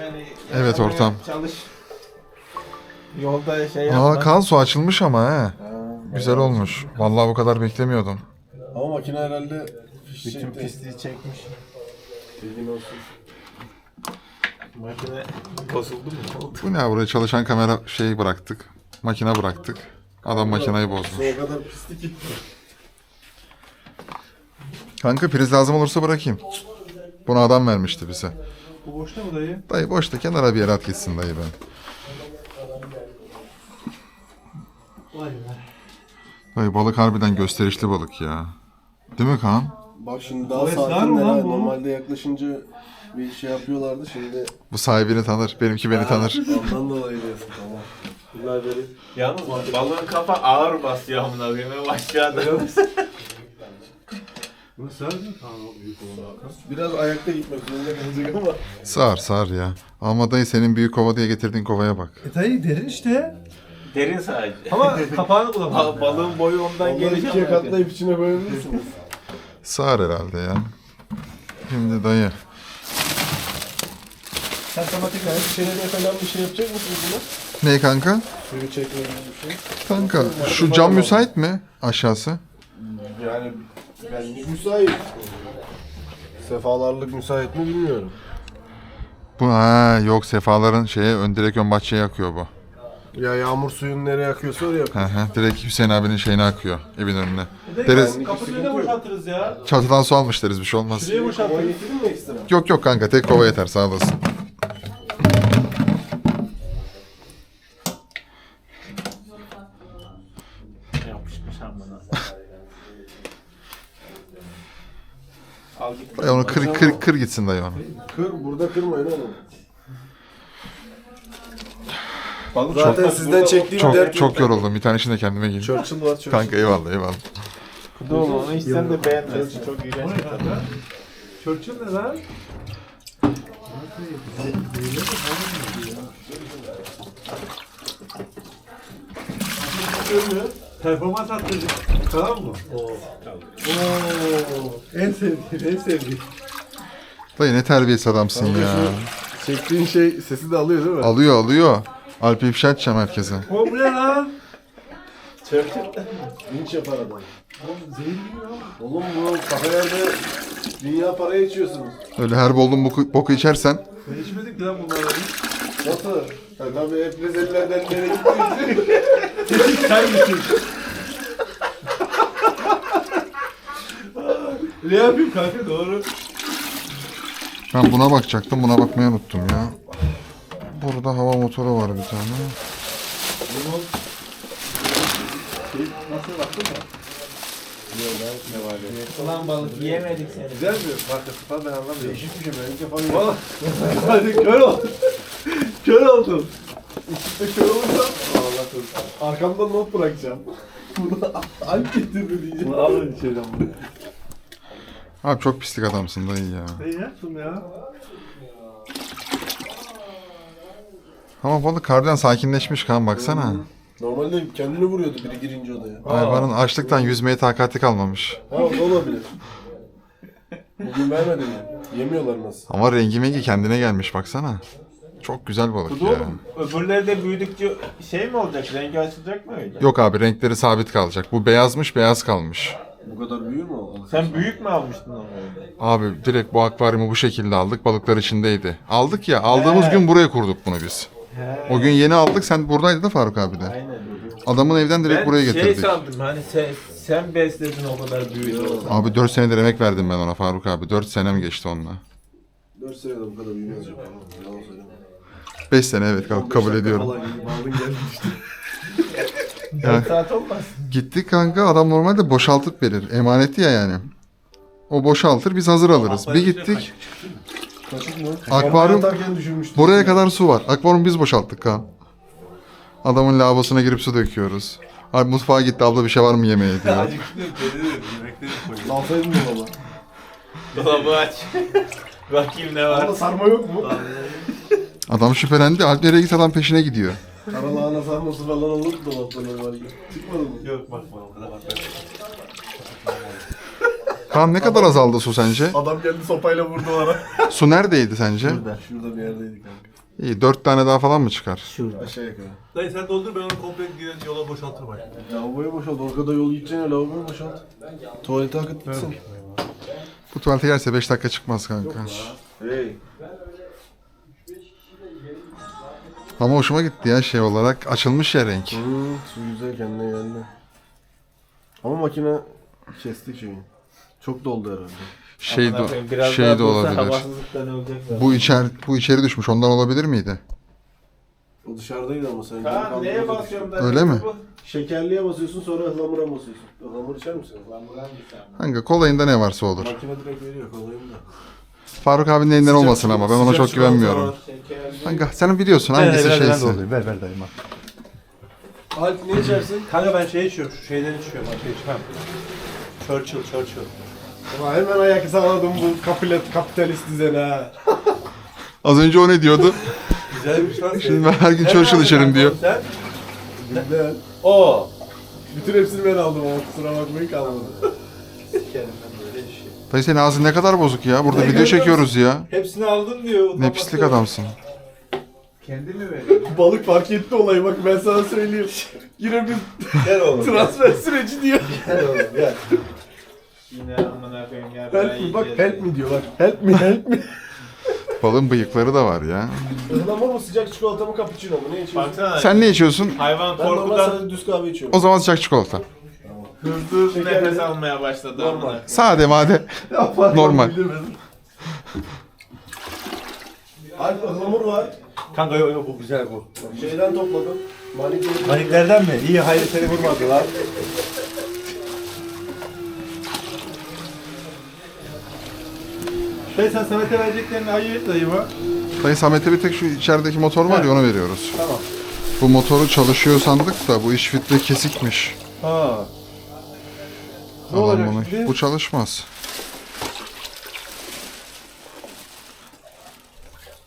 Yani Evet, ortam. Çalış. Yolda şey yapma. Aa kan su açılmış ama he. Ha, Güzel olmuş. Vallahi bu kadar beklemiyordum. Ama makine herhalde Bütün çekti. pisliği çekmiş. Bilgin olsun. Makine bozuldu mu? Oldu. Bu ne buraya çalışan kamera şeyi bıraktık. Makine bıraktık. Adam makineyi bozmuş. O kadar pislik gitti. Kanka priz lazım olursa bırakayım. Bunu adam vermişti bize. Bu boşta mı dayı? Dayı boşta kenara bir yere at gitsin dayı ben. Vay be. Dayı balık harbiden gösterişli balık ya. Değil mi Kaan? Bak şimdi daha Evet, var mı sakinler. lan ha. bu? Normalde yaklaşınca bir şey yapıyorlardı. Şimdi Bu sahibini tanır. Benimki beni tanır. ondan dolayı diyorsun tamam. Bunlar böyle. Yalnız balığın kafa ağır basıyor amına koyayım. Hep aşağıda. Nasıl abi? Tamam o büyük olan Hakan. Biraz ayakta gitmek zorunda kalacak ama. Sağır sağır ya. Ama dayı senin büyük kova diye getirdiğin kovaya bak. E dayı derin işte. Derin sadece. Ama kapağını bulamadım. Ba- balığın boyu ondan Onları gelecek. ikiye katlayıp içine koyabilirsiniz. Sağır herhalde ya. Şimdi dayı. Sen tematik yani şeylere falan bir şey yapacak mısın buna? Ne kanka? Suyu çekme gibi bir şey. Kanka şu cam müsait mi aşağısı? Yani ben müsait. Sefalarlık müsait mi bilmiyorum. Bu ha yok sefaların şeye ön direkt ön bahçeye akıyor bu. Ya yağmur suyun nereye akıyorsa oraya akıyor. Hı hı direkt Hüseyin abinin şeyine akıyor evin önüne. Deriz Kapının önüne boşaltırız ya. çatıdan su almış deriz bir şey olmaz. Şuraya Kova boşaltırız. getirdin mi ekstra? Yok yok kanka tek kova yeter sağ olasın. Yapışmış amına. Al git. Dayı onu kır, kır, kır gitsin dayı onu. Kır, burada kırmayın oğlum. Balık Zaten sizden çektiğim dert Çok çok yoruldum. Bir tanesini de kendime geleyim. Churchill var Churchill. Kanka eyvallah eyvallah. Doğru onu hiç sen de beğenmezsin. Çok iğrenç bir tadı. Churchill ne lan? Performans arttırıcı. Tamam mı? Oo. Oo. En sevdiğin, en sevdiğin. Dayı ne terbiyesiz adamsın Kanka ya. şu Çektiğin şey sesi de alıyor değil mi? Alıyor alıyor. Alp ifşa edeceğim herkese. O bu ne lan? Linç yapar adam. Oğlum zehir gibi ya. Oğlum bu kafelerde dünya para içiyorsunuz. Öyle her bolun boku, boku içersen. Ben içmedik lan bunları. Nasıl? Ha, tabii hep Rizelilerden nereye gittiniz? Sen gittin. Ne yapayım kanka doğru. Ben buna bakacaktım. Buna bakmayı unuttum ya. Burada hava motoru var bir tane. Ulan balık yiyemedik seni. Güzel bir markası falan ben anlamıyorum. Değişik bir şey ben ilk defa görüyorum. Hadi kör ol. kör oldum. İşte şöyle olursa Allah korusun. Arkamda not bırakacağım. Bunu Alp getirdi diyeceğim. Bunu alın içeri bunu. Abi çok pislik adamsın dayı ya. Ne yaptım ya? Ama balık harbiden sakinleşmiş kan baksana. Normalde kendini vuruyordu biri girince odaya. Hayvanın açlıktan yüzmeye takati kalmamış. Ha o da olabilir. Bugün vermedim ya. Yemiyorlar nasıl? Ama rengi mengi kendine gelmiş baksana. Çok güzel balık Bu ya. oğlum öbürleri de büyüdükçe şey mi olacak? Rengi açılacak mı öyle? Yok abi renkleri sabit kalacak. Bu beyazmış beyaz kalmış. Bu kadar büyür mü o? Sen büyük mü almıştın onu? Abi direkt bu akvaryumu bu şekilde aldık. Balıklar içindeydi. Aldık ya aldığımız He. gün buraya kurduk bunu biz. O gün yeni aldık sen buradaydın da Faruk abi de. Aynen. Adamın evden direkt ben buraya şey getirdik. sandım hani sen, sen besledin o kadar büyüdü. Abi 4 senedir emek verdim ben ona Faruk abi. 4 senem geçti onunla. 4 senede bu kadar büyümez. Yalan söyleme. 5 sene evet kabul, 15 kabul dakika ediyorum. Falan gibi bağladın gelmişti. Ya, Saat olmaz. gittik kanka adam normalde boşaltıp verir. Emanetti ya yani. O boşaltır biz hazır alırız. Bir gittik Kaçık mı? Akvaryum- Atarken buraya kadar su var. Akvaryum biz boşalttık kan. Adamın lavabosuna girip su döküyoruz. Abi mutfağa gitti abla bir şey var mı yemeğe diyor. Dalsaydın mı baba? Dolabı aç. Bakayım ne var. Ama sarma yok mu? Adam şüphelendi. Alp nereye git adam peşine gidiyor. Kara lahana sarması falan olur mu dolapta normalde? Çıkmadı mı? Yok bakma o kadar bak. Kaan ne kadar azaldı su sence? Adam geldi sopayla vurdu bana. Su neredeydi sence? Şurada bir yerdeydik kanka. İyi dört tane daha falan mı çıkar? Aşağı yukarı. Dayı sen doldur ben onu komple giden yola boşaltırım. bak. Lavaboyu boşalt. O kadar yol gideceğine lavaboyu boşalt. Tuvalete akıt gitsin. Bu tuvalete yerse 5 dakika çıkmaz kanka. Hey. Ama hoşuma gitti ya şey olarak. Açılmış ya renk. Hmm, su güzel kendine geldi. Ama makine kesti şeyi. Çok doldu herhalde. Şey Amına koyayım, de, biraz şey daha de dursa olabilir. Havasızlıktan ölecek zaten. Bu içer bu içeri düşmüş. Ondan olabilir miydi? O dışarıdaydı ama sen. Kaan neye basıyorum ben? Öyle mi? Şekerliye basıyorsun sonra ıhlamura basıyorsun. Ihlamur içer misin? Lan bu hangisi ama? Kanka kolayında ne varsa olur. Makine direkt veriyor kolayında. Faruk abinin elinden olmasın ama ben ona çok güvenmiyorum. Kanka sen biliyorsun Ver, hangisi ver, şeysi. Ver ver dayım bak. Alp ne içersin? Kanka ben şey içiyorum. Şu şeyden içiyorum. Bak şey içmem. Churchill, Churchill. Ama hemen ayak sağladım bu kapilet, kapitalist düzene ha. Az önce o ne diyordu? Güzelmiş lan. Şimdi ben her gün Churchill içerim diyor. Sen? Güzel. O. Bütün hepsini ben aldım ama kusura bakmayın kalmadı. Dayı senin ağzın ne kadar bozuk ya. Burada video çekiyoruz ya. Hepsini aldın diyor. Ne utanmaz pislik diyor. adamsın. Kendi mi veriyor? Balık fark etti olayı bak ben sana söyleyeyim. Yine bir Gel oğlum. transfer süreci diyor. Gel oğlum gel. Yine amına koyayım ya. Help me bak help me diyor bak. Help me help me. Balığın bıyıkları da var ya. Ihlamur mu sıcak çikolata mı cappuccino mu ne içiyorsun? Baksana. Sen ne içiyorsun? Hayvan Ben normal korkudan sadece düz kahve içiyorum. O zaman sıcak çikolata. Hızlı Şekerli. nefes almaya başladı amına koyayım. Sade made. Normal. Alp ıhlamur var. Kanka yok yok bu güzel bu. Şeyden topladım. Manikür. Maniklerden mi? İyi hayır seni vurmadılar. Dayı sen Samet'e vereceklerini ayır et dayıma. Dayı Samet'e bir tek şu içerideki motor var ya onu veriyoruz. Tamam. Bu motoru çalışıyor sandık da bu iş filtre kesikmiş. Ha. Ne Adam olacak bunu- şimdi? Bu çalışmaz.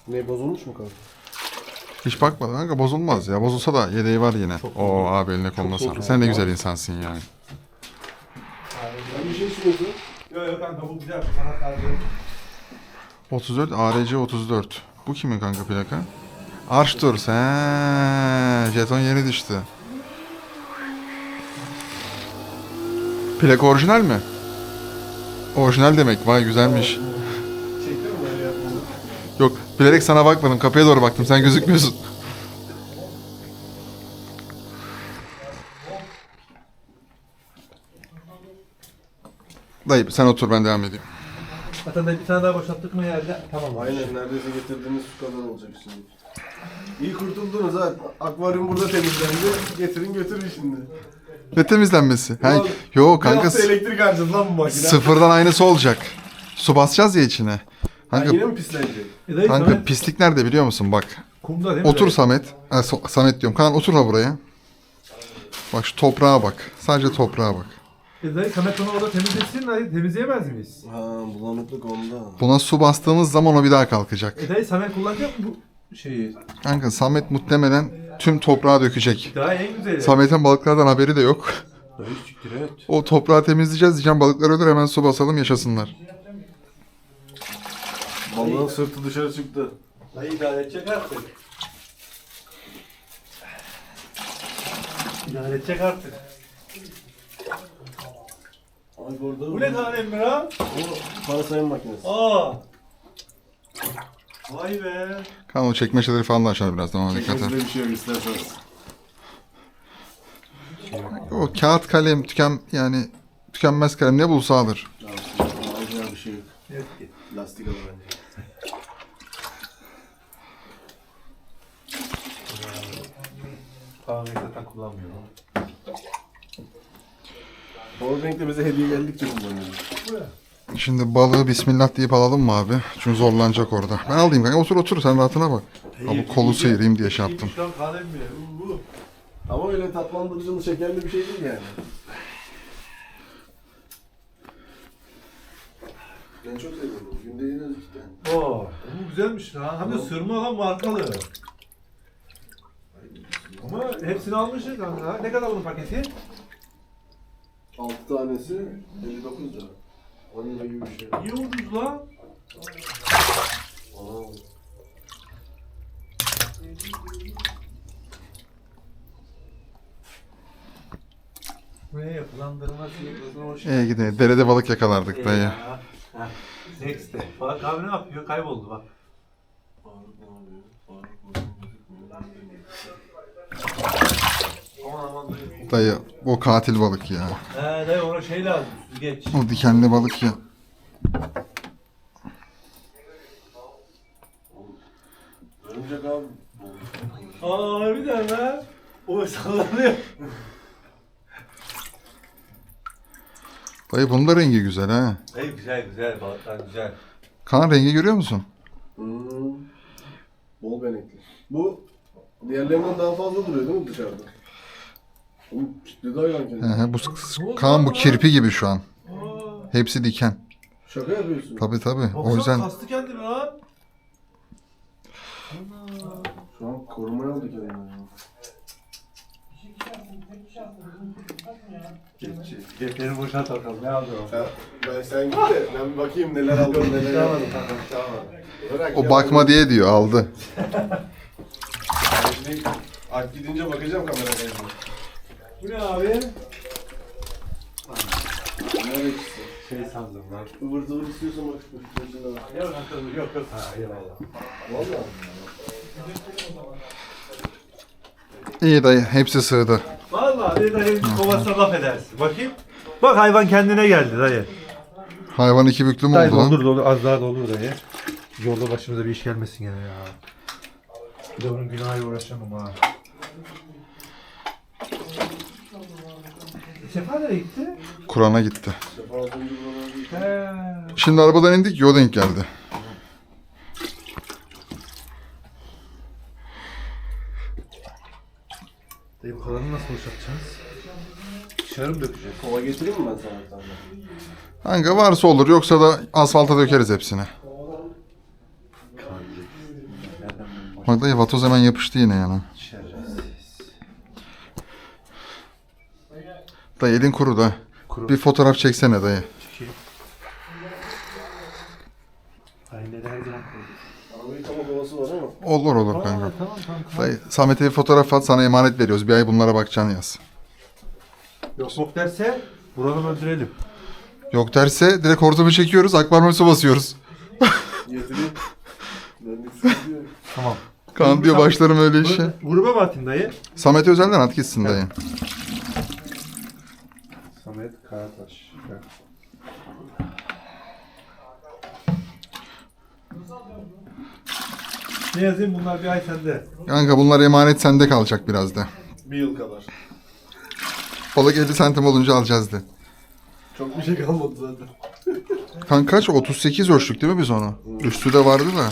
Ne bozulmuş mu kanka? Hiç bakmadım kanka bozulmaz ya. Bozulsa da yedeği var yine. Oo abi eline koluna sağlık. Sen ne güzel insansın yani. Ben bir şey istiyorsun. Yok yok kanka bu güzel. Sana kaldı. 34 ARC 34. Bu kimin kanka plaka? Arştur. He, jeton yeni düştü. Plaka orijinal mi? Orijinal demek. Vay güzelmiş. Yok bilerek sana bakmadım. Kapıya doğru baktım. Sen gözükmüyorsun. Dayı sen otur ben devam edeyim. Zaten bir tane daha boşalttık mı yerde? Tamam. Aynen neredeyse getirdiğiniz su kadar olacak şimdi. İyi kurtuldunuz ha. Akvaryum burada temizlendi. Getirin götürün şimdi. Ne temizlenmesi? Ha, Ulan, yo kanka s- elektrik harcadı lan bu makine. sıfırdan aynısı olacak. Su basacağız ya içine. Ha, Kanka, yine mi pislenecek? E dayı kanka Samet pislik nerede biliyor musun? Bak. kumda değil mi? Otur dayı? Samet. Ha, So- Samet diyorum. Kaan otur la buraya. Bak şu toprağa bak. Sadece toprağa bak. E dayı Samet onu orada temizlesin dayı. Temizleyemez miyiz? Ha bulanıklık onda. Buna su bastığımız zaman o bir daha kalkacak. E dayı Samet kullanacak mı bu şeyi? Kanka Samet muhtemelen tüm toprağa dökecek. Daha en güzeli. Samet'in balıklardan haberi de yok. Dayı siktir et. O toprağı temizleyeceğiz diyeceğim balıklar ölür hemen su basalım yaşasınlar. Balığın sırtı dışarı çıktı. Dayı idare edecek artık. İdare edecek artık. Ay burada. Bu ne tane Emrah? O para sayım makinesi. Aa. Vay be. Kaan o çekmeceleri falan da açar birazdan ona dikkat et. Bir şey yok isterseniz. O kağıt kalem tüken yani tükenmez kalem ne bulsa alır. Alacağı bir şey yok. Ki. Lastik alır bence. Tamam zaten kullanmıyorum. Powerbank'te bize hediye geldikçe kullanıyoruz. Şimdi balığı bismillah deyip alalım mı abi? Çünkü zorlanacak orada. Ben alayım kanka otur otur sen rahatına bak. Abi kolu sıyırayım diye şey yaptım. Şu an kahve mi? Bu. Ama öyle tatlandırıcılı şekerli bir şey değil yani. Ben çok seviyorum. Günde en az iki tane. Oo, bu güzelmiş ha. Hem de sırma lan markalı. Ama hepsini almışız kanka. Ne kadar bunun paketi? 6 tanesi 59 lira. Vanilla gibi bir şey. İyi ucuz lan. Aa. Ne yapılandırma hoş İyi gidelim. Derede balık yakalardık dayı. Next'te. Faruk abi ne yapıyor? Kayboldu bak. Faruk ne yapıyor? Faruk buradan gözükmüyor. Aman aman dayı. Dayı o katil balık ya. He dayı ona şey lazım. Süzgeç. O dikenli balık ya. Örümcek abi. Aa harbiden lan. O sallanıyor. Dayı bunun da rengi güzel ha. Dayı güzel güzel balıklar güzel. Kan rengi görüyor musun? Hmm. Bol benekli. Bu diğerlerinden daha fazla duruyor değil mi dışarıda? Oğlum kitledi Hı kendini. hı, bu kan bu kirpi gibi şu an. Aa. Hepsi diken. Şaka yapıyorsun. Tabi tabi. O yüzden kastı kendini lan. Ana. Şu an korumaya aldı kendini. ya. Geçi. Cepleri boşalt bakalım. Ne aldı o? Sen, ben sen git de ben bir bakayım neler aldım neler aldım. tamam. Bırak o ya. bakma diye diyor aldı. Ben şimdi gidince bakacağım kameraya. Bu ne abi? Nerede ikisi? Şey sandım lan. Ivır zıvır istiyorsan bak. şu içinde var. Yok yok yok yok. Ha eyvallah. Valla. İyi dayı hepsi sığdı. Vallahi bir dayı kovasına laf edersin. Bakayım. Bak hayvan kendine geldi dayı. Hayvan iki büklüm Dayı oldu lan. doldur doldur az daha doldur dayı. Yolda başımıza bir iş gelmesin gene ya. Bir de onun günahıyla uğraşamam ha. Sefa nereye gitti? Kur'an'a gitti. He. Şimdi arabadan indik yol denk geldi. Dayı bu kalanı nasıl boşaltacağız? Dışarı mı dökeceğiz? Kova getireyim mi ben sana bir tane? Kanka varsa olur yoksa da asfalta dökeriz hepsini. Bak dayı vatoz hemen yapıştı yine yana. Şerefsiz. Dayı elin kuru da. Kuru. Bir fotoğraf çeksene dayı. Çekeyim. Aynen her var ama. Olur olur Tamam kanka. tamam tamam. Dayı Samet'e bir fotoğraf at sana emanet veriyoruz. Bir ay bunlara bakacaksın yaz. Yok yok derse vuralım öldürelim. Yok derse direkt hortumu çekiyoruz. Akvaryum su basıyoruz. Tamam. Kaan diyor başlarım öyle işe. Gruba mı atayım dayı? Samet'e özelden at gitsin dayı. Karataş. Ne yazayım bunlar bir ay sende. Kanka bunlar emanet sende kalacak biraz da. Bir yıl kadar. Balık 50 santim olunca alacağız de. Çok bir şey kalmadı zaten. Kanka kaç? 38 ölçtük değil mi biz onu? Üstü de vardı da.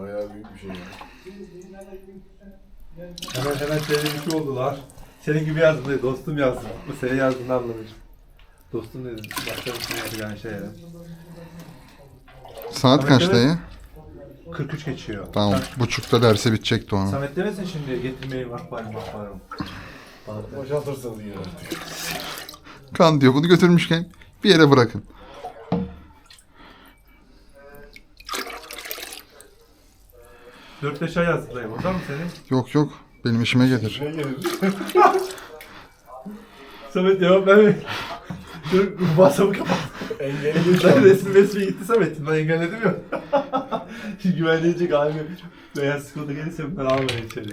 Bayağı büyük bir şey ya. Hemen hemen iki oldular. Senin gibi yazdım değil, dostum yazdım. Bu senin yazdığını anlamışım. Dostum dedim. Başka bir şey yapacağın şey ya. Saat kaç evet. dayı? 43 geçiyor. Tamam. Buçukta derse bitecekti onu. Samet demesin şimdi getirmeyi akvaryum akvaryum. Balık. Boşaltırsınız yine artık. Kan diyor bunu götürmüşken bir yere bırakın. Dört beş ay yazdım dayı. Orada mı senin? Yok yok. Benim işime gelir. Ne gelir? Samet cevap verme. Dur WhatsApp'ı kapat. Engeli geç. Ben resmi resmi gitti Samet'in. Ben engelledim ya. Şimdi güvenleyecek abi. Beyaz Skoda gelirse ben almayayım içeri.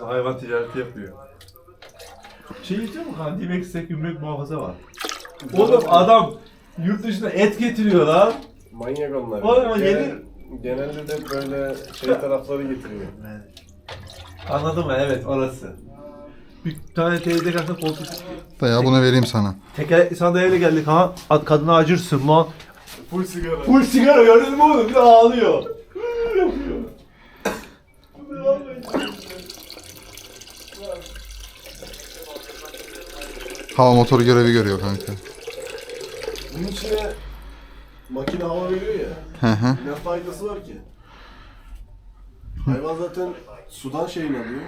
Bu hayvan ticareti yapıyor. Şey istiyor mu kan? D-Max'te gümrük muhafaza var. Oğlum adam yurt dışına et getiriyor lan. Manyak onlar. Oğlum ama Genel- yeni- Genelde de böyle şey tarafları getiriyor. Anladın mı? Evet orası. Bir tane teyze karşısında koltuk Dayı bunu vereyim sana. Tekerlekli sandalyeye geldik ha. At kadına acırsın lan. Full sigara. Full sigara gördün mü oğlum? Bir de ağlıyor. Hava motoru görevi görüyor kanka. Bunun içine makine hava veriyor ya. Hı hı. Ne faydası var ki? Hayvan zaten sudan şeyini alıyor.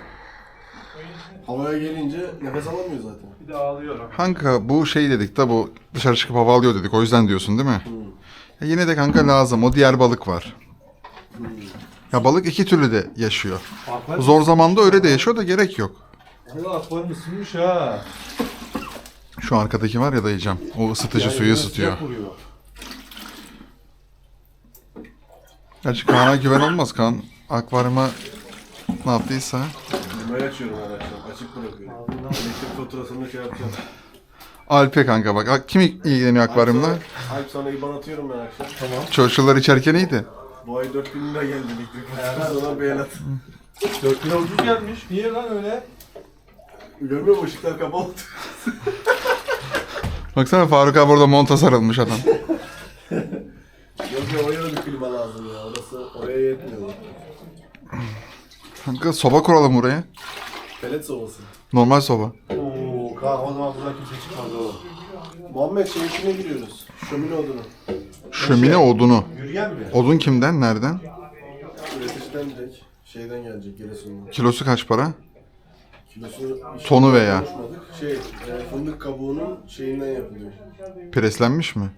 Havaya gelince nefes alamıyor zaten. Bir de ağlıyor. Kanka bu şey dedik de bu dışarı çıkıp hava alıyor dedik. O yüzden diyorsun değil mi? Ya yine de kanka lazım. O diğer balık var. Ya balık iki türlü de yaşıyor. Akvaryum, Zor zamanda öyle de yaşıyor da gerek yok. Allah akvaryum ısınmış ha. Şu arkadaki var ya dayıcam. O ısıtıcı suyu ısıtıyor. sıcak vuruyor. Gerçi Kaan'a güven olmaz. Kaan akvaryuma ne yaptıysa. Klimayı açıyorum akşam. Açık bırakıyorum. Elektrik faturasını şey yapacağım. Alpe kanka bak. Kim ilgileniyor akvaryumla? Alp sana- Alp sana IBAN atıyorum ben akşam. Tamam. Çocuklar içerken iyiydi. Bu ay 4000 lira geldi elektrik faturası. Sana beyan at. 4 kilo ucuz gelmiş. Niye lan öyle? Görmüyor musun ışıklar kapalı? Baksana Faruk abi orada monta sarılmış adam. Yok ya oraya da bir klima lazım ya. Orası oraya yetmiyor. Kanka soba kuralım buraya. Pelet sobası. Normal soba. Oo, kanka o zaman buradan kimse çıkmaz o. Muhammed şey içine giriyoruz. Şömine odunu. Şömine odunu. Yürüyen mi? Odun kimden? Nereden? Üreticiden direkt şeyden gelecek Giresun'dan. Kilosu kaç para? Kilosu Tonu veya. konuşmadık. Şey, e, fındık kabuğunun şeyinden yapılıyor. Preslenmiş mi?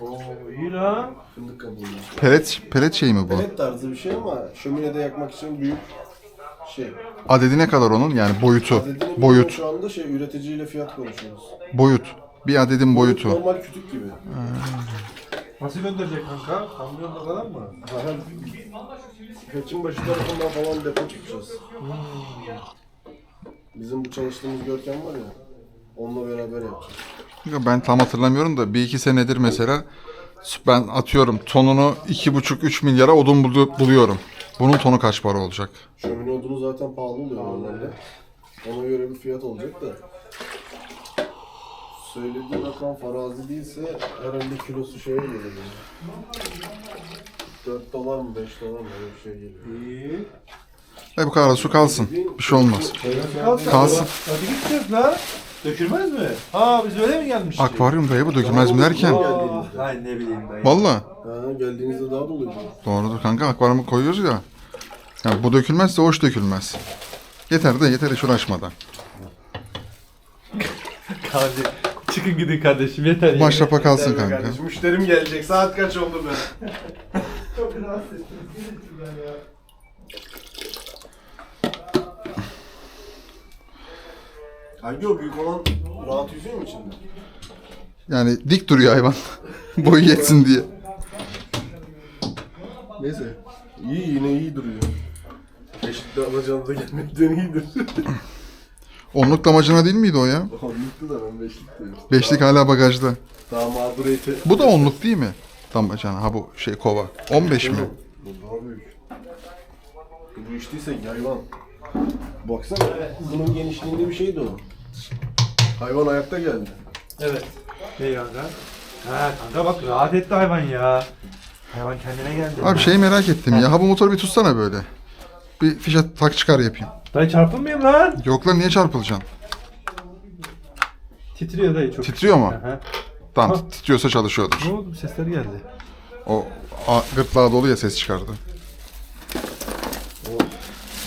Oo, iyi lan. Fındık kabuğundan. Pelet, pelet şey mi bu? Pelet tarzı bir şey ama şöminede yakmak için büyük şey. Adedi ne kadar onun? Yani boyutu. Adedini Boyut. Şu anda şey üreticiyle fiyat konuşuyoruz. Boyut. Bir adedin boyutu. Normal kütük gibi. Nasıl gönderecek kanka? Kamyonla falan mı? Zaten Peçin başı tarafından falan depo tutacağız. Bizim bu çalıştığımız Görkem var ya. Onunla beraber yapacağız. Ben tam hatırlamıyorum da bir iki senedir mesela ben atıyorum tonunu iki buçuk üç milyara odun bulu- buluyorum. Bunun tonu kaç para olacak? Şömine odunu zaten pahalı oluyor normalde. Ona göre bir fiyat olacak da. Söylediği rakam farazi değilse herhalde kilosu şeye geliyor. 4 dolar mı 5 dolar mı öyle bir şey geliyor. İyi. E bu kadar su kalsın. Bir şey olmaz. Kalsın. Kalsın. Hadi gideceğiz lan. Dökülmez mi? Ha biz öyle mi gelmiştik? Akvaryum dayı bu dökülmez mi derken? Aa, Ay ne bileyim ben. Valla. Ha, geldiğinizde daha doluydu. Doğrudur kanka akvaryumu koyuyoruz ya. Yani bu dökülmezse hoş dökülmez. Yeter de yeter hiç uğraşmadan. Kardeşim. Çıkın gidin kardeşim yeter. ya. Maşrapa kalsın be kanka. kardeşim, Müşterim gelecek. Saat kaç oldu be? Çok rahatsız ettim. Ya. Hangi o büyük olan rahat yüzüyor mu içinde? Yani dik duruyor hayvan. Boyu yetsin diye. Neyse. İyi yine iyi duruyor. Eşitli alacağınıza gelmekten iyidir. Onluk damacana değil miydi o ya? Onluktu da ben beşlik diyorum. Beşlik hala bagajda. Daha mağduriyeti. Bu da onluk değil mi? Damacana ha bu şey kova. 15 mi? Bu daha büyük. Bu içtiyse hayvan. Baksana bunun genişliğinde bir şeydi o. Hayvan ayakta geldi. Evet. Ne kanka? Ha kanka bak rahat etti hayvan ya. Hayvan kendine geldi. Abi şeyi merak ettim ya. Ha bu motoru bir tutsana böyle. Bir fişe tak çıkar yapayım. Dayı çarpılmayayım lan. Yok lan niye çarpılacaksın? Titriyor dayı çok. Titriyor mu? Aha. Tamam Ha. titriyorsa çalışıyordur. Ne oldu? Sesler geldi. O a, gırtlağı dolu ya ses çıkardı.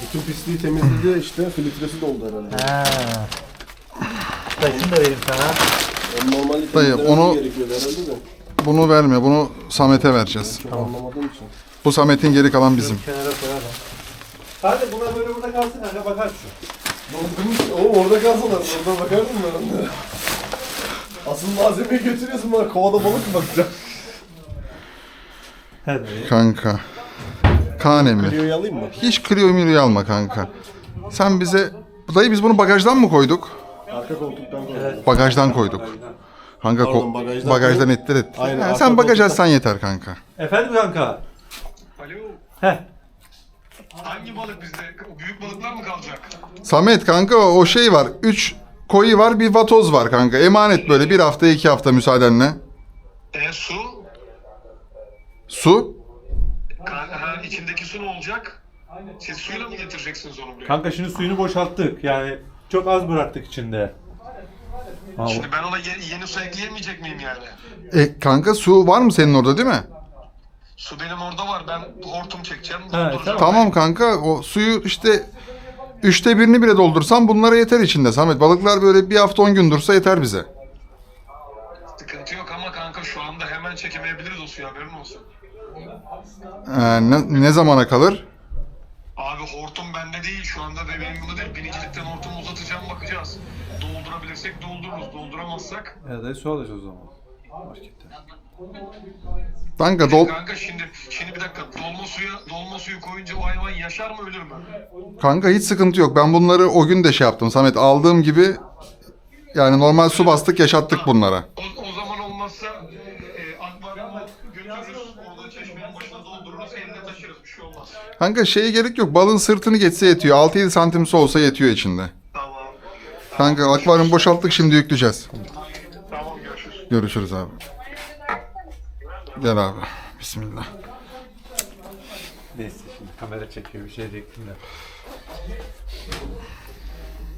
Bütün pisliği temizledi işte filtresi doldu herhalde. Ha. Dayısını da vereyim sana. Normalde Dayı, temizlemesi onu- gerekiyordu herhalde de. Bunu verme. Bunu Samet'e vereceğiz. Çok anlamadığım için. Bu Samet'in geri kalan bizim. Kenara koyalım. Hadi buna böyle burada kalsın kanka bakarsın. Doldurmuş. Oğlum orada kalsınlar. Orada bakardın ben onlara. Asıl malzemeyi götürüyorsun bana. Kovada balık mı bakacağım? Hadi. Kanka. Kaan emmi. Kliyo'yu alayım mı? Hiç Clio Milio'yu alma kanka. Sen bize... Dayı biz bunu bagajdan mı koyduk? Arka koltuktan koy. Evet. Bagajdan koyduk. Kanka Pardon, ko- bagajdan bagajdan koy. ettir et. Aynen, Ha, arka sen bagaj koltuktan- açsan yeter kanka. Efendim kanka. Alo, Heh. Hangi balık bizde? O büyük balıklar mı kalacak? Samet kanka o şey var. 3 koyu var bir vatoz var kanka. Emanet böyle bir hafta iki hafta müsaadenle. E su? Su. Ka- ha, içindeki su ne olacak? Siz suyla mı getireceksiniz onu buraya? Kanka şimdi suyunu boşalttık. Yani çok az bıraktık içinde. Şimdi ben ona ye- yeni su ekleyemeyecek miyim yani? E kanka su var mı senin orada değil mi? Su benim orada var. Ben hortum çekeceğim. Dolduracağım. Tamam kanka o suyu işte üçte birini bile doldursam bunlara yeter içinde Samet. Balıklar böyle bir hafta on gün dursa yeter bize. Sıkıntı yok ama kanka şu anda hemen çekemeyebiliriz o suyu haberin olsun. Ee, ne, ne zamana kalır? Abi hortum bende değil şu anda ve benim burada değil. Binicilikten hortumu uzatacağım bakacağız. Doldurabilirsek doldururuz. Dolduramazsak. Ya da su alacağız o zaman. Marketten. Kanka dol Kanka şimdi şimdi bir dakika dolma suya dolma suyu koyunca o hayvan yaşar mı ölür mü? kanka hiç sıkıntı yok. Ben bunları o gün de şey yaptım Samet. Aldığım gibi yani normal su bastık yaşattık bunlara. O, o zaman olmazsa e, akvaryuma götürürüz. Orada çeşmenin başına doldururuz. Eline taşırız. Bir şey olmaz. Kanka şeye gerek yok. Balın sırtını geçse yetiyor. 6-7 santim su olsa yetiyor içinde. Tamam. Kanka akvaryum boşalttık şimdi yükleyeceğiz. Tamam görüşürüz. Görüşürüz abi. Gel abi. Bismillah. Neyse şimdi kamera çekiyor bir şey diyecektim de.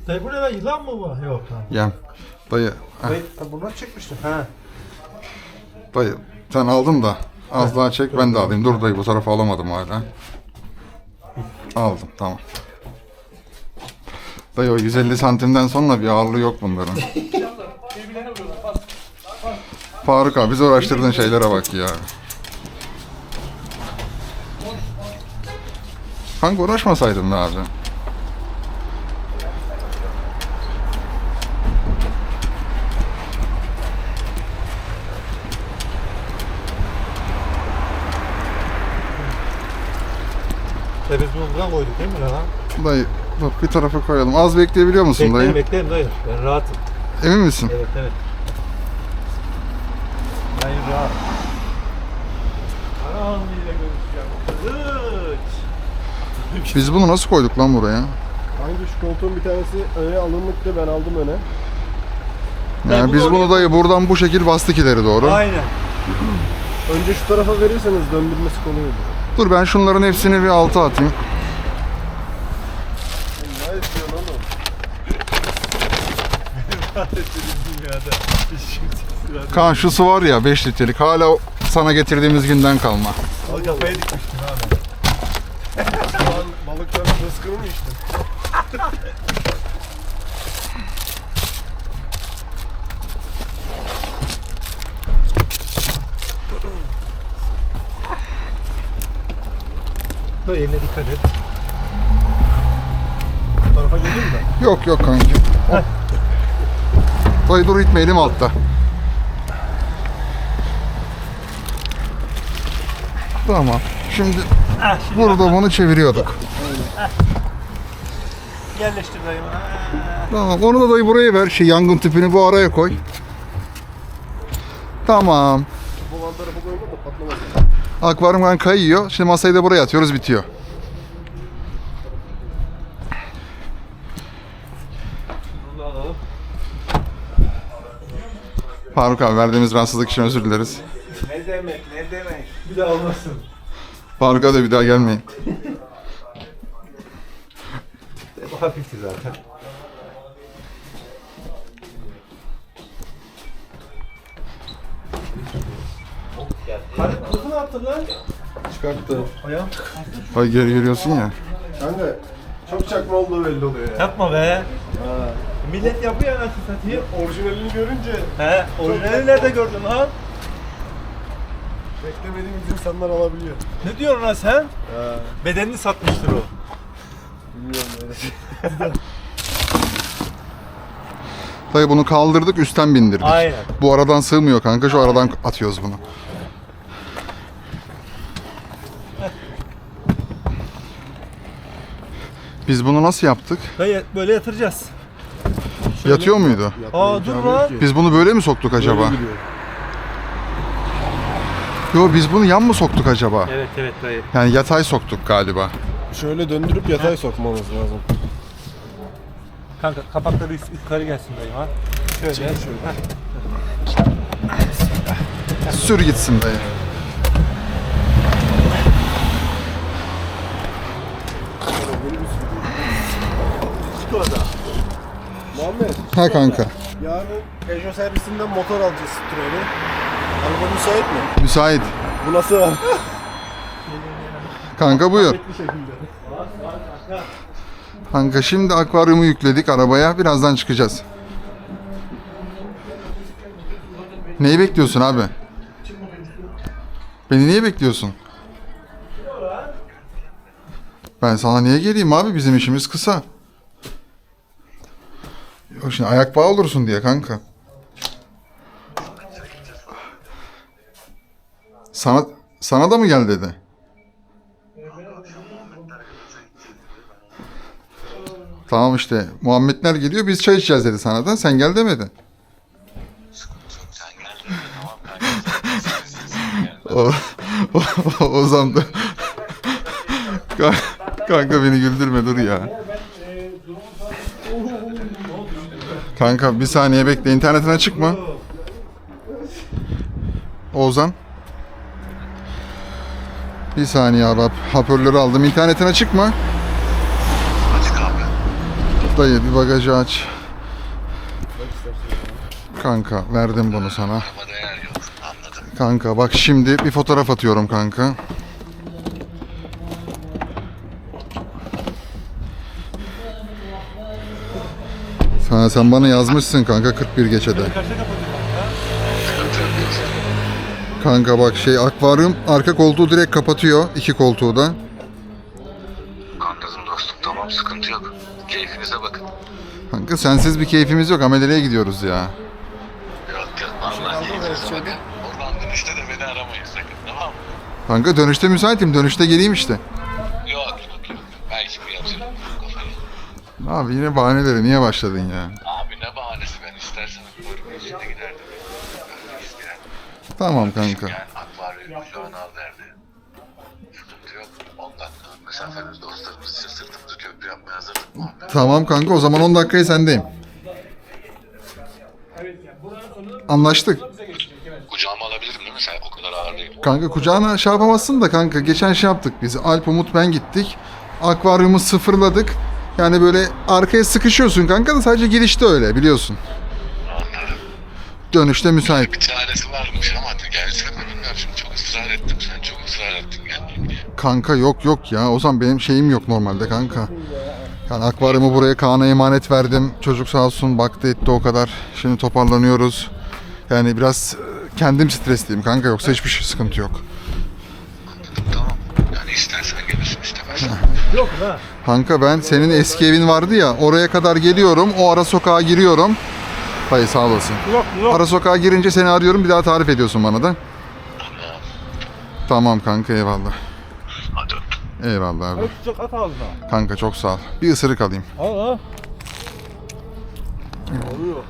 Dayı bu ne lan yılan mı bu? Yok tamam. Yem. Dayı. Dayı bundan çekmiştim. Ha. dayı. Sen aldın da. Az daha çek ben de alayım. Dur dayı bu tarafa alamadım hala. Aldım tamam. Dayı o 150 santimden sonra bir ağırlığı yok bunların. Faruk abi biz uğraştırdığın şeylere bak ya. Kanka uğraşmasaydın be abi. E biz bunu buradan koyduk değil mi lan? Dayı bak bir tarafa koyalım. Az bekleyebiliyor musun Bekleyin dayı? bekleyin dayı. Ben rahatım. Emin misin? Evet evet. Ben rahat. İle görüşeceğim. Kılıç. Biz bunu nasıl koyduk lan buraya? Hangi şu koltuğun bir tanesi öne alınmıştı ben aldım öne. Yani biz bunu dayı buradan bu şekil bastık ileri doğru. Aynen. Önce şu tarafa verirseniz döndürmesi kolay olur. Dur ben şunların hepsini bir alta atayım. Ne istiyorsun oğlum? dünyada. Hiç kimse Kaan şu su var ya 5 litrelik hala sana getirdiğimiz günden kalma. Al kafaya dikmiştim abi. Balıkların rızkını mı içtin? Dayı eline dikkat et. Bu tarafa geleyim mi? Yok yok kanki. Oh. Dayı dur itmeyelim altta. Tamam. Şimdi burada bunu çeviriyorduk. Yerleştir dayımı. Tamam onu da dayı buraya ver. Şey yangın tüpünü bu araya koy. Tamam. Bu tarafa koyma da patlamasın. Akvaryumdan kayıyor. Şimdi masayı da buraya atıyoruz bitiyor. Bunu da alalım. Faruk abi verdiğimiz rahatsızlık için özür dileriz. Ne demek ne demek. Bir daha olmasın. Faruk abi de bir daha gelmeyin. Bu hafifti zaten. Halit kılıfı ne yaptın lan? Çıkarttı. Ayağım. Ay geri geliyorsun ya. Kanka çok çakma olduğu belli oluyor ya. Yapma be. Millet yapıyor anasını satayım. Orijinalini görünce He, orijinali nerede gördün lan? beklemediğimiz insanlar alabiliyor. Ne diyorsun lan sen? Ha, Bedenini satmıştır o. bilmiyorum öyle şey. Dayı bunu kaldırdık üstten bindirdik. Aynen. Bu aradan sığmıyor kanka şu aradan atıyoruz bunu. Biz bunu nasıl yaptık? Dayı böyle yatıracağız. Yatıyor muydu? Aa dur lan. Biz bunu böyle mi soktuk acaba? Yo biz bunu yan mı soktuk acaba? Evet evet dayı. Yani yatay soktuk galiba. Şöyle döndürüp yatay sokmamız lazım. Kanka kapakları üst, yukarı gelsin dayı ha. Şöyle. Sür gitsin dayı. Muhammed Ha kanka. yarın Peugeot servisinden motor alacağız Citroen'i. Araba müsait mi? Müsait. Bu nasıl? Kanka buyur. Kanka şimdi akvaryumu yükledik arabaya. Birazdan çıkacağız. Neyi bekliyorsun abi? Beni niye bekliyorsun? Ben sana niye geleyim abi? Bizim işimiz kısa. Yok şimdi ayak bağı olursun diye kanka. Sana sana da mı gel dedi? Tamam işte Muhammedler geliyor biz çay içeceğiz dedi sana da sen gel demedi. o, o, o zaman da Ka- kanka beni güldürme dur ya. Kanka bir saniye bekle internetine çıkma. Oğuzhan. Bir saniye abi hoparlörü aldım internetine çıkma. Açık abi. Dayı bir bagajı aç. Kanka verdim bunu sana. Kanka bak şimdi bir fotoğraf atıyorum kanka. Sen, sen bana yazmışsın kanka 41 geçede. Kanka? Kanka bak şey akvaryum arka koltuğu direkt kapatıyor. iki koltuğu da. Anladım dostum. Tamam sıkıntı yok. Keyfinize bakın. Kanka sensiz bir keyfimiz yok. Ameliyeye gidiyoruz ya. Yok yok. Keyfinize bakın. Oradan dönüşte de beni aramayın sakın. Tamam mı? Kanka dönüşte müsaitim. Dönüşte geleyim işte. Yok yok yok. Ben şimdi yatırım kafayı. Abi yine bahaneleri niye başladın ya? Abi ne bahanesi ben istersen akvaryumun içinde giderdim. Tamam kanka. Yani akvaryumu şu an al derdi. Sıkıntı yok. 10 dakika mesafemiz dostlarımız için sırtımızı köprü yapmaya Muhammed. Tamam kanka o zaman 10 dakikaya sendeyim. Anlaştık. Kucağıma alabilirim değil mi? Sen o kadar ağır değil. Kanka kucağına şey yapamazsın da kanka geçen şey yaptık biz. Alp Umut ben gittik. Akvaryumu sıfırladık. Yani böyle arkaya sıkışıyorsun kanka da sadece girişte öyle biliyorsun. Anladım. Dönüşte müsait. Bir tanesi varmış ama gelsene bilmiyorum şimdi çok ısrar ettim. Sen çok ısrar ettin gelmeyeyim diye. Kanka yok yok ya. O zaman benim şeyim yok normalde kanka. Yani akvaryumu buraya Kaan'a emanet verdim. Çocuk sağ olsun baktı etti o kadar. Şimdi toparlanıyoruz. Yani biraz e, kendim stresliyim kanka yoksa hiçbir şey sıkıntı yok. Tamam. Yani istersen gelirsin istemezsen. Yok ha. Kanka ben senin eski evin vardı ya oraya kadar geliyorum. O ara sokağa giriyorum. Dayı sağ olasın. Yok yok. Ara sokağa girince seni arıyorum bir daha tarif ediyorsun bana da. Tamam kanka eyvallah. Hadi öptüm. Eyvallah abi. Çok at ağzına. Kanka çok sağ ol. Bir ısırık alayım. Al al. Oluyor.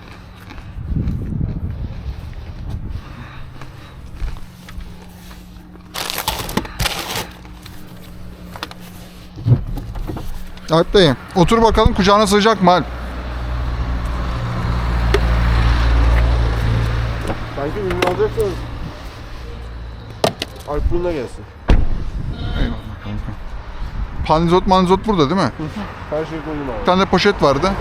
Alp dayı otur bakalım kucağına sığacak mı Alp? Sanki ünlü alacaksanız Alp bununla gelsin. Eyvallah kanka. Panzot manzot burada değil mi? Her şey Bir abi. tane de poşet vardı.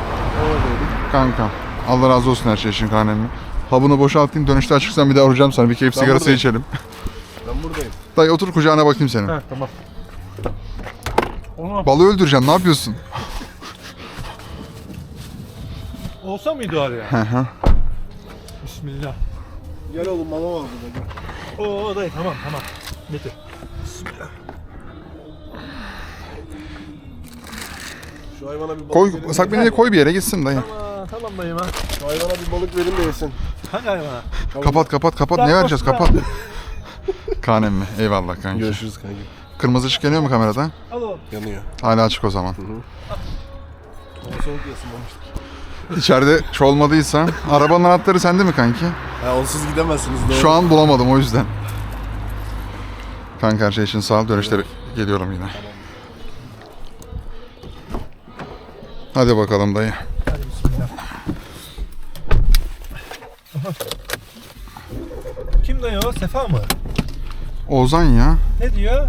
Kanka. Allah razı olsun her şey için kanemle. Habını boşaltayım dönüşte açıksan bir daha vuracağım sana. Bir keyif Ben sigarası buradayım. içelim. Ben buradayım. Dayı otur kucağına bakayım senin. Ha tamam. Onu Balığı öldüreceğim ne yapıyorsun? olsa mıydı var ya? Hı hı. Bismillah. Gel oğlum mama var burada. Gel. Oo dayı tamam tamam. Getir. Şu hayvana bir balık Koy, verin. sak beni de koy bir yere gitsin dayı. Tamam tamam dayım ha. Şu hayvana bir balık verin de yesin. Hangi hayvana? Kapat kapat kapat ne vereceğiz kapat. Kanem mi? Eyvallah kanka. Görüşürüz kanka. Kırmızı ışık yanıyor mu kamerada? Al oğlum. Yanıyor. Hala açık o zaman. Hava soğuk yesin demiştik. İçeride şu olmadıysa. Arabanın anahtarı sende mi kanki? Ha onsuz gidemezsiniz. Doğru. Şu an bulamadım o yüzden. Kanka her şey için sağ ol. Dönüşte geliyorum yine. Hadi bakalım dayı. Hadi bismillah. Kim dayı o? Sefa mı? Ozan ya. Ne diyor?